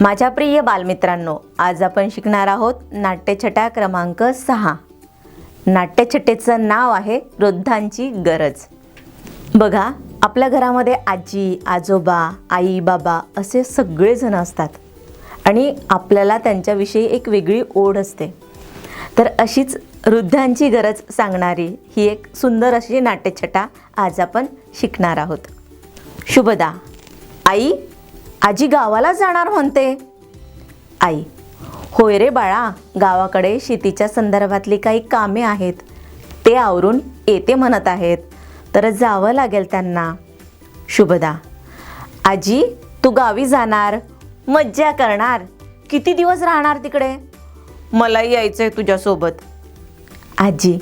माझ्या प्रिय बालमित्रांनो आज आपण शिकणार आहोत नाट्यछटा क्रमांक सहा. नाट्यछटेचं नाव आहे वृद्धांची गरज. बघा आपल्या घरामध्ये आजी आजोबा आई बाबा असे सगळेजण असतात आणि आपल्याला त्यांच्याविषयी एक वेगळी ओढ असते. तर अशीच वृद्धांची गरज सांगणारी ही एक सुंदर अशी नाट्यछटा आज आपण शिकणार आहोत. शुभदा. आई आजी गावाला जाणार म्हणते. आई होय रे बाळा गावाकडे शेतीच्या संदर्भातली काही कामे आहेत. ते आवरून येते म्हणत आहेत. तर जावं लागेल त्यांना. शुभदा. आजी तू गावी जाणार. मज्जा करणार. किती दिवस राहणार तिकडे? मला यायचं आहे तुझ्यासोबत. आजी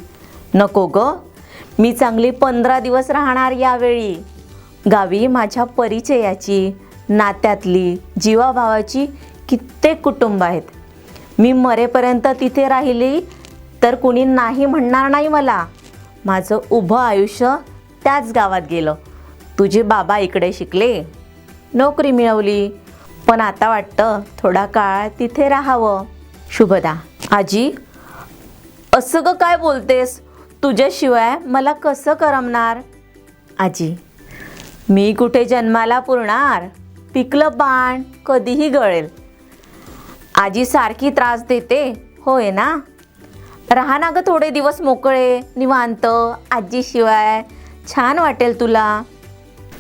नको ग. मी चांगली पंधरा दिवस राहणार यावेळी. गावी माझ्या परिचयाची. नात्यातली जीवाभावाची कित्येक कुटुंब आहेत. मी मरेपर्यंत तिथे राहिली तर कुणी नाही म्हणणार नाही मला. माझं उभं आयुष्य त्याच गावात गेलं. तुझे बाबा इकडे शिकले. नोकरी मिळवली. पण आता वाटतं थोडा काळ तिथे राहावं. शुभदा. आजी असं ग काय बोलतेस? तुझ्याशिवाय मला कसं करमणार? आजी मी कुठे जन्माला पुरणार? पिकलं बाण कधीही गळेल. आजी सारखी त्रास देते होय ना? राहा ना ग थोडे दिवस मोकळे निवांत. आजीशिवाय छान वाटेल तुला.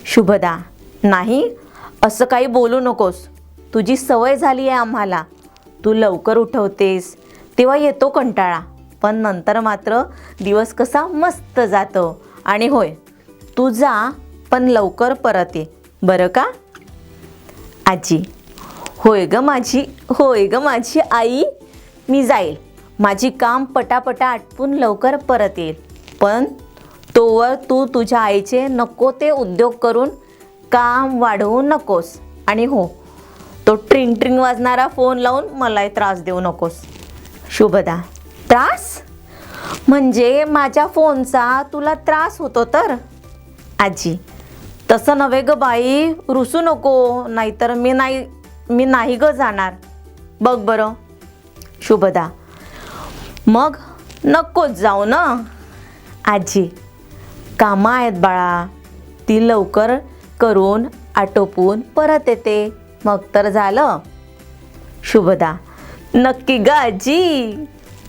शुभदा नाही असं काही बोलू नकोस. तुझी सवय झाली आहे आम्हाला. तू लवकर उठवतेस तेव्हा येतो कंटाळा. पण नंतर मात्र दिवस कसा मस्त जातो. आणि होय तू जा पण लवकर परत ये. बरं का? आजी. होय ग माझी होय ग माझी आई. मी जाईल. माझी काम पटापटा आटपून लवकर परत येईल. पण तोवर तू तुझ्या आईचे नको ते उद्योग करून काम वाढवू नकोस. आणि हो तो ट्रिंग ट्रिंग वाजणारा फोन लावून मलाही त्रास देऊ नकोस. शुभदा. त्रास? म्हणजे माझ्या फोनचा तुला त्रास होतो तर? आजी. तसं नव्हे ग बाई रुसू नको नाहीतर मी नाही मी नाही ग जाणार. बघ बरं शुभदा. मग नकोच जाऊ ना आजी. कामं आहेत बाळा ती लवकर करून आटोपून परत येते. मग तर झालं. शुभदा. नक्की ग आजी.